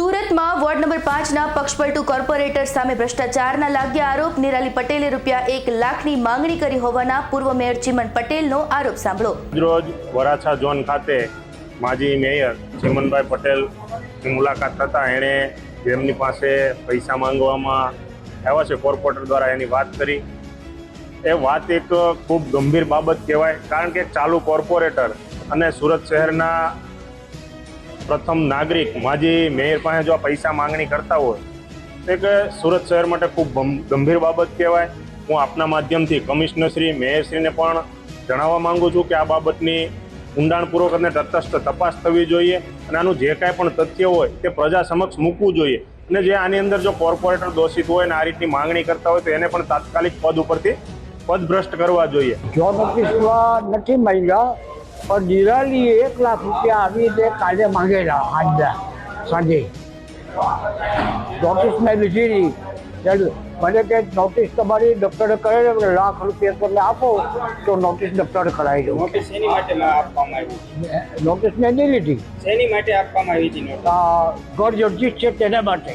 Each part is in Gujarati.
સુરતમાં વોર્ડ નંબર પાંચના પક્ષપલટુ કોર્પોરેટર સામે ભ્રષ્ટાચારના લાગ્યા આરોપ. નિરાલી પટેલે રૂપિયા એક લાખની માંગણી કરી હોવાના પૂર્વ મેયર ચિમન પટેલનો આરોપ સાંભળો. રોજ વરાછા ઝોન ખાતે માજી મેયર ચિમનભાઈ પટેલની મુલાકાત થતાં એણે જેમની પાસે પૈસા માંગવામાં આવ્યા છે. કોર્પોરેટર દ્વારા એની વાત કરી. એ વાત એક ખૂબ ગંભીર બાબત કહેવાય, કારણ કે ચાલુ કોર્પોરેટર અને સુરત શહેરના પ્રથમ નાગરિક માજી મેયર પાસે જો આ પૈસા માંગણી કરતા હોય, તો એક સુરત શહેર માટે ખૂબ ગંભીર બાબત કહેવાય. હું આપના માધ્યમથી કમિશનરશ્રી મેયરશ્રીને પણ જણાવવા માંગુ છું કે આ બાબતની ઊંડાણપૂર્વક અને તટસ્થ તપાસ થવી જોઈએ અને આનું જે કાંઈ પણ તથ્ય હોય તે પ્રજા સમક્ષ મૂકવું જોઈએ. અને જે આની અંદર જો કોર્પોરેટર દોષિત હોય અને આ રીતની માંગણી કરતા હોય તો એને પણ તાત્કાલિક પદ ઉપરથી પદભ્રષ્ટ કરવા જોઈએ. જોબ ઓફિસમાં નથી મળ્યા પણ નિરાલીએ એક લાખ રૂપિયા આવી રીતે કાલે માંગેલા આજના સાંજે. નોટિસ મેં લીધી હતી મને કે નોટિસ તમારી ડૉક્ટરે કરેલી લાખ રૂપિયા તમે આપો તો નોટિસ ડૉક્ટરે કરાવી દઉં. નોટિસ એની માટે આપવામાં આવી નોટિસ મેં નહીં લીધી. શેની માટે આપવામાં આવી હતી ઘર જર્જિત છે તેના માટે.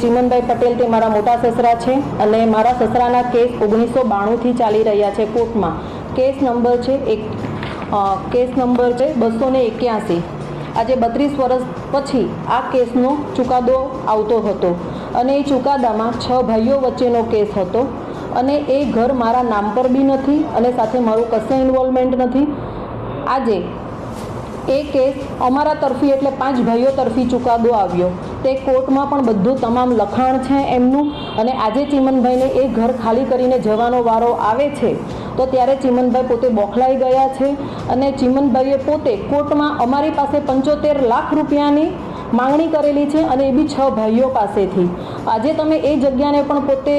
ચિમનભાઈ પટેલ તે મારા મોટા સસરા છે અને મારા સસરાના કેસ ઓગણીસો બાણુંથી ચાલી રહ્યા છે કોર્ટમાં. કેસ નંબર છે એક કેસ નંબર છે બસો ને એક્યાસી. આજે બત્રીસ વર્ષ પછી આ કેસનો ચુકાદો આવતો હતો અને એ ચુકાદામાં છ ભાઈઓ વચ્ચેનો કેસ હતો અને એ ઘર મારા નામ પર બી નથી અને સાથે મારું કશે ઇન્વોલ્વમેન્ટ નથી. આજે એ કેસ અમારા તરફી એટલે પાંચ ભાઈઓ તરફી ચુકાદો આવ્યો. તે કોર્ટમાં પણ બધું તમામ લખાણ છે એમનું અને આજે ચીમનભાઈને એ ઘર ખાલી કરીને જવાનો વારો આવે છે. તો ત્યારે ચિમનભાઈ પોતે બોખલાઈ ગયા છે અને ચિમનભાઈએ પોતે કોર્ટમાં અમારી પાસે પંચોતેર લાખ રૂપિયાની માંગણી કરેલી છે અને એ બી છ ભાઈઓ પાસેથી. આજે તમે એ જગ્યાને પણ પોતે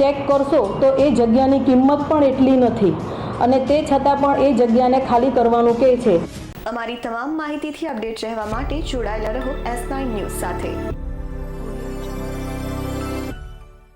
ચેક કરશો તો એ જગ્યાની કિંમત પણ એટલી નથી. અને તે છતાં પણ એ જગ્યાને ખાલી કરવાનું કહે છે. અમારી તમામ માહિતીથી અપડેટ રહેવા માટે જોડાયેલા રહો એસ નાઇન ન્યૂઝ સાથે.